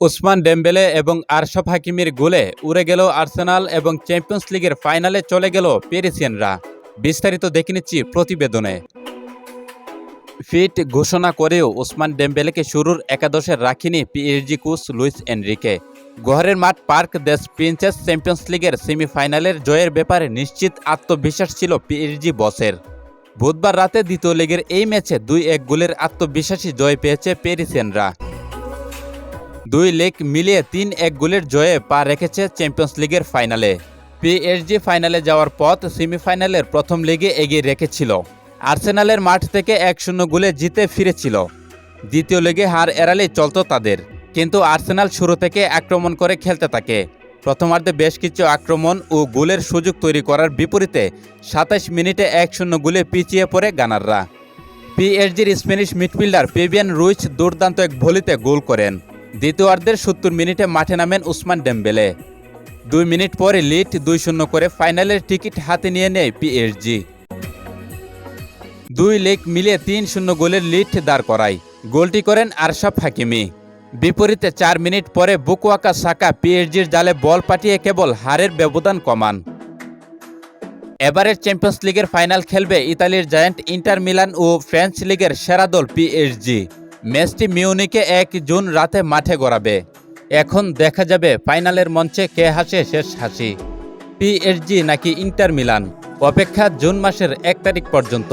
Osman Dembélé এবং আরশফ হাকিমির গোলে উড়ে গেল আর্সেনাল এবং চ্যাম্পিয়ন্স লিগের ফাইনালে চলে গেল পেরিসিয়ানরা। বিস্তারিত দেখে নিচ্ছি প্রতিবেদনে। ফিট ঘোষণা করেও ওসমান ডেম্বেলেকে শুরুর একাদশে রাখেনি পিএসজি কোচ লুইস এনরিকে। ঘরের মাঠ পার্ক দেশ প্রিন্সেস চ্যাম্পিয়ন্স লিগের সেমিফাইনালের জয়ের ব্যাপারে নিশ্চিত আত্মবিশ্বাস ছিল পিএসজি বসের। বুধবার রাতে দ্বিতীয় লিগের এই ম্যাচে দুই এক গোলের আত্মবিশ্বাসী জয় পেয়েছে পেরিসিয়ানরা। দুই লেগ মিলিয়ে তিন এক গোলের জয়ে পা রেখেছে চ্যাম্পিয়ন্স লিগের ফাইনালে। পিএসজি ফাইনালে যাওয়ার পথ সেমিফাইনালের প্রথম লেগে এগিয়ে রেখেছিল। আর্সেনালের মাঠ থেকে এক শূন্য গোলে জিতে ফিরেছিল। দ্বিতীয় লেগে হার এড়ালেই চলত তাদের। কিন্তু আর্সেনাল শুরু থেকে আক্রমণ করে খেলতে থাকে। প্রথমার্ধে বেশ কিছু আক্রমণ ও গোলের সুযোগ তৈরি করার বিপরীতে সাতাশ মিনিটে এক শূন্য গোলে পিছিয়ে পড়ে গানাররা। পিএসজির স্প্যানিশ মিডফিল্ডার পেভিয়ান রুইচ দুর্দান্ত এক ভলিতে গোল করেন। দ্বিতীয়ার্ধের সত্তর মিনিটে মাঠে নামেন উসমান ডেম্বেলে। দুই মিনিট পরে লিড দুই শূন্য করে ফাইনালের টিকিট হাতে নিয়ে নেয় পিএসজি। দুই লেগ মিলিয়ে তিন শূন্য গোলের লিড দাঁড় করায়। গোলটি করেন আরশাফ হাকিমি। বিপরীতে চার মিনিট পরে বুকুয়াকা সাকা পিএসজির জালে বল পাঠিয়ে কেবল হারের ব্যবধান কমান। এবারের চ্যাম্পিয়ন্স লিগের ফাইনাল খেলবে ইতালির জায়ান্ট ইন্টার মিলান ও ফ্রেঞ্চ লিগের সেরা দল পিএসজি। ম্যাচটি মিউনিকে এক জুন রাতে মাঠে গড়াবে। এখন দেখা যাবে ফাইনালের মঞ্চে কে হাসে শেষ হাসি। পিএসজি নাকি ইন্টার মিলান? অপেক্ষা জুন মাসের এক তারিখ পর্যন্ত।